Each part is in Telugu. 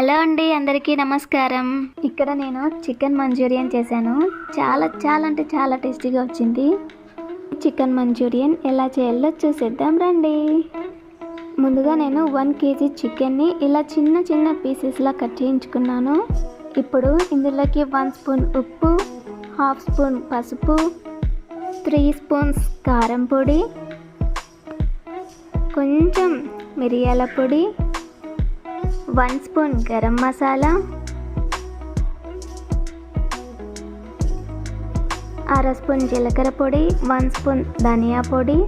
హలో అండి అందరికీ నమస్కారం. ఇక్కడ నేను చికెన్ మంచూరియన్ చేశాను. చాలా చాలా అంటే చాలా టేస్టీగా వచ్చింది. చికెన్ మంచూరియన్ ఎలా చేయాలో చూసేద్దాం రండి. ముందుగా నేను వన్ కేజీ చికెన్ని ఇలా చిన్న చిన్న పీసెస్లా కట్ చేయించుకున్నాను. ఇప్పుడు ఇందులోకి వన్ స్పూన్ ఉప్పు హాఫ్ స్పూన్ పసుపు త్రీ స్పూన్స్ కారం పొడి కొంచెం మిరియాల పొడి వన్ స్పూన్ గరం మసాలా అర స్పూన్ జీలకర్ర పొడి వన్ స్పూన్ ధనియా పొడి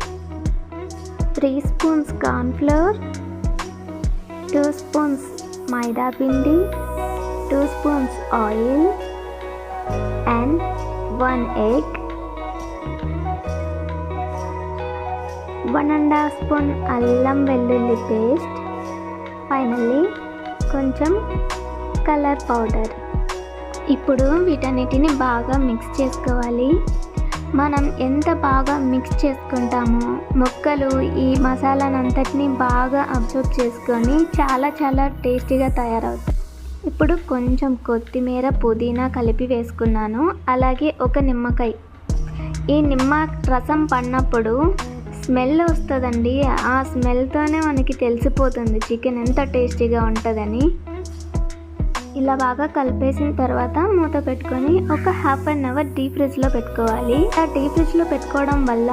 three spoons cornflour two spoons మైదా పిండి two spoons oil and one egg. One and half spoon అల్లం వెల్లుల్లి పేస్ట్. ఫైనల్లీ కొంచెం కలర్ పౌడర్. ఇప్పుడు వీటన్నిటిని బాగా మిక్స్ చేసుకోవాలి. మనం ఎంత బాగా మిక్స్ చేసుకుంటామో మొక్కలు ఈ మసాలానంతటిని బాగా అబ్జర్వ్ చేసుకొని చాలా చాలా టేస్టీగా తయారవుతాయి. ఇప్పుడు కొంచెం కొత్తిమీర పుదీనా కలిపి వేసుకున్నాను. అలాగే ఒక నిమ్మకాయ. ఈ నిమ్మ రసం పడినప్పుడు స్మెల్ వస్తుందండి. ఆ స్మెల్తోనే మనకి తెలిసిపోతుంది చికెన్ ఎంత టేస్టీగా ఉంటుందని. ఇలా బాగా కలిపేసిన తర్వాత మూత పెట్టుకొని ఒక హాఫ్ అన్ అవర్ డీప్ ఫ్రిడ్జ్లో పెట్టుకోవాలి. ఆ డీప్ ఫ్రిడ్జ్లో పెట్టుకోవడం వల్ల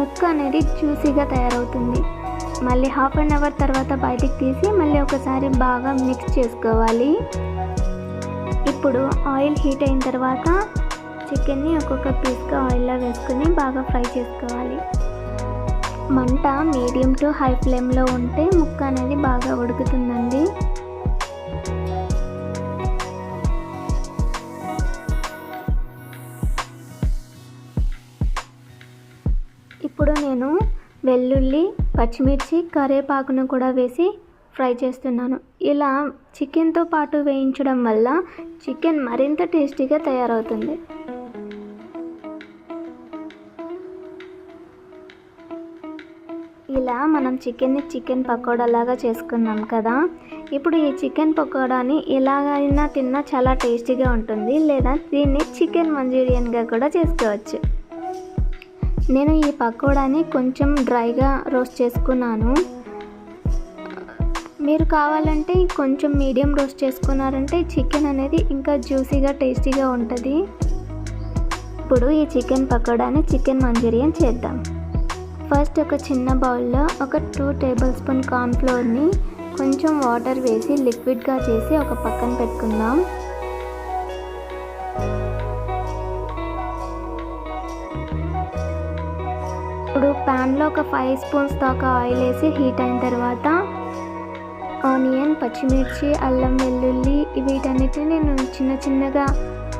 ముక్క అనేది జ్యూసీగా తయారవుతుంది. మళ్ళీ హాఫ్ అన్ అవర్ తర్వాత బయటికి తీసి మళ్ళీ ఒకసారి బాగా మిక్స్ చేసుకోవాలి. ఇప్పుడు ఆయిల్ హీట్ అయిన తర్వాత చికెన్ని ఒక్కొక్క పీస్గా ఆయిల్లో వేసుకొని బాగా ఫ్రై చేసుకోవాలి. మంట మీడియం టు హై ఫ్లేమ్లో ఉంటే ముక్క అనేది బాగా ఉడుకుతుందండి. ఇప్పుడు నేను వెల్లుల్లి పచ్చిమిర్చి కరివేపాకును కూడా వేసి ఫ్రై చేస్తున్నాను. ఇలా చికెన్తో పాటు వేయించడం వల్ల చికెన్ మరింత టేస్టీగా తయారవుతుంది. ఇలా మనం చికెన్ని చికెన్ పకోడా లాగా చేసుకున్నాం కదా. ఇప్పుడు ఈ చికెన్ పకోడాని ఎలాగైనా తిన్నా చాలా టేస్టీగా ఉంటుంది. లేదా దీన్ని చికెన్ మంచూరియన్గా కూడా చేసుకోవచ్చు. నేను ఈ పకోడాని కొంచెం డ్రైగా రోస్ట్ చేసుకున్నాను. మీరు కావాలంటే కొంచెం మీడియం రోస్ట్ చేసుకున్నారంటే చికెన్ అనేది ఇంకా జ్యూసీగా టేస్టీగా ఉంటుంది. ఇప్పుడు ఈ చికెన్ పకోడాని చికెన్ మంచూరియన్ చేద్దాం. ఫస్ట్ ఒక చిన్న బౌల్లో ఒక టూ టేబుల్ స్పూన్ కార్న్ఫ్లోర్ని కొంచెం వాటర్ వేసి లిక్విడ్గా చేసి ఒక పక్కన పెట్టుకుందాం. ఇప్పుడు ప్యాన్లో ఒక ఫైవ్ స్పూన్స్ దాకా ఆయిల్ వేసి హీట్ అయిన తర్వాత ఆనియన్ పచ్చిమిర్చి అల్లం వెల్లుల్లి వీటన్నిటిని నేను చిన్న చిన్నగా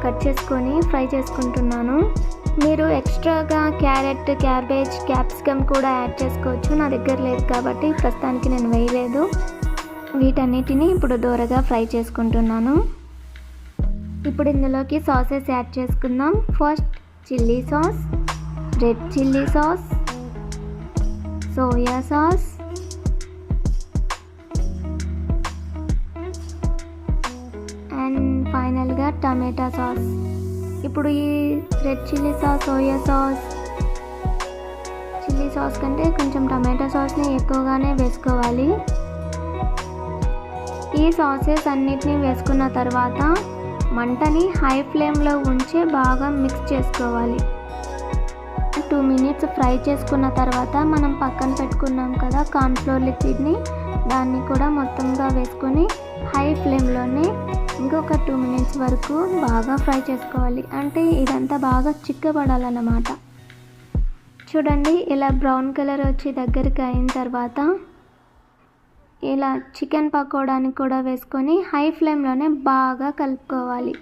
కట్ చేసుకొని ఫ్రై చేసుకుంటున్నాను. మీరు ఎక్స్ట్రాగా క్యారెట్ క్యాబేజ్ క్యాప్సికమ్ కూడా యాడ్ చేసుకోవచ్చు. నా దగ్గర లేదు కాబట్టి ప్రస్తుతానికి నేను వేయలేదు. వీటన్నిటిని ఇప్పుడు దూరగా ఫ్రై చేసుకుంటున్నాను. ఇప్పుడు ఇందులోకి సాసెస్ యాడ్ చేసుకుందాం. First chilli sauce red chilli sauce soya sauce and ఫైనల్గా టమాటా సాస్ ఇప్పుడు ఈ red chilli sauce soya sauce. Chilli sauce కంటే కొంచెం టమాటా సాస్ని ఎక్కువగానే వేసుకోవాలి. ఈ సాసెస్ అన్నిటినీ వేసుకున్న తర్వాత మంటని హై ఫ్లేమ్లో ఉంచి బాగా మిక్స్ చేసుకోవాలి. టూ మినిట్స్ ఫ్రై చేసుకున్న తర్వాత మనం పక్కన పెట్టుకున్నాం కదా కార్న్ఫ్లోర్ లిక్విడ్ని దాన్ని కూడా మొత్తంగా వేసుకొని హై ఫ్లేమ్లోనే ఇంకొక టూ మినిట్స్ వరకు బాగా ఫ్రై చేసుకోవాలి. అంటే ఇదంతా బాగా చిక్కబడాలన్నమాట. చూడండి ఇలా బ్రౌన్ కలర్ వచ్చి దగ్గరికి అయిన తర్వాత ఇలా చికెన్ పకోడాని కూడా వేసుకొని హై ఫ్లేమ్లోనే బాగా కలుపుకోవాలి.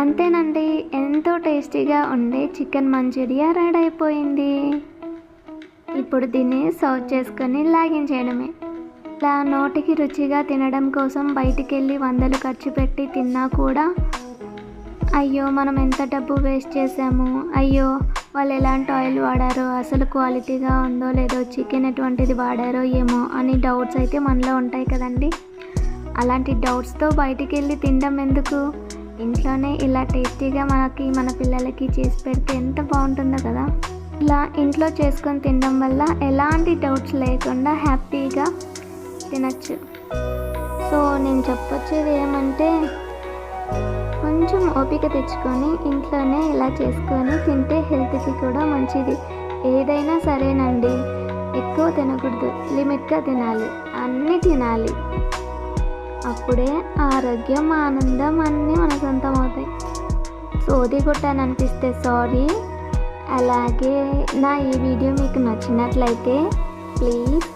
అంతేనండి ఎంతో టేస్టీగా ఉండే చికెన్ మంచూరియా రెడీ అయిపోయింది. ఇప్పుడు దీన్ని సర్వ్ చేసుకొని లాగించేయడమే ఇలా నోటికి రుచిగా తినడం కోసం బయటికెళ్ళి వందలు ఖర్చు పెట్టి తిన్నా కూడా అయ్యో మనం ఎంత డబ్బు వేస్ట్ చేసాము అయ్యో వాళ్ళు ఎలాంటి ఆయిల్ వాడారో అసలు క్వాలిటీగా ఉందో లేదో చికెన్ ఎటువంటిది వాడారో ఏమో అని డౌట్స్ అయితే మనలో ఉంటాయి కదండి. అలాంటి డౌట్స్తో బయటికి వెళ్ళి తినడం ఎందుకు? ఇంట్లోనే ఇలా టేస్టీగా మనకి మన పిల్లలకి చేసి పెడితే ఎంత బాగుంటుందో కదా. ఇలా ఇంట్లో చేసుకొని తినడం వల్ల ఎలాంటి డౌట్స్ లేకుండా హ్యాపీగా తినచ్చు. సో నేను చెప్పొచ్చేది ఏమంటే కొంచెం ఓపిక తెచ్చుకొని ఇంట్లోనే ఇలా చేసుకొని తింటే హెల్త్కి కూడా మంచిది. ఏదైనా సరేనండి. ఎక్కువ తినకూడదు. లిమిట్గా తినాలి. అన్నీ తినాలి. అప్పుడే ఆరోగ్యం ఆనందం అన్నీ మన సొంతం అవుతాయి. సోది కొట్టాననిపిస్తే సారీ. అలాగే నా ఈ వీడియో మీకు నచ్చినట్లయితే please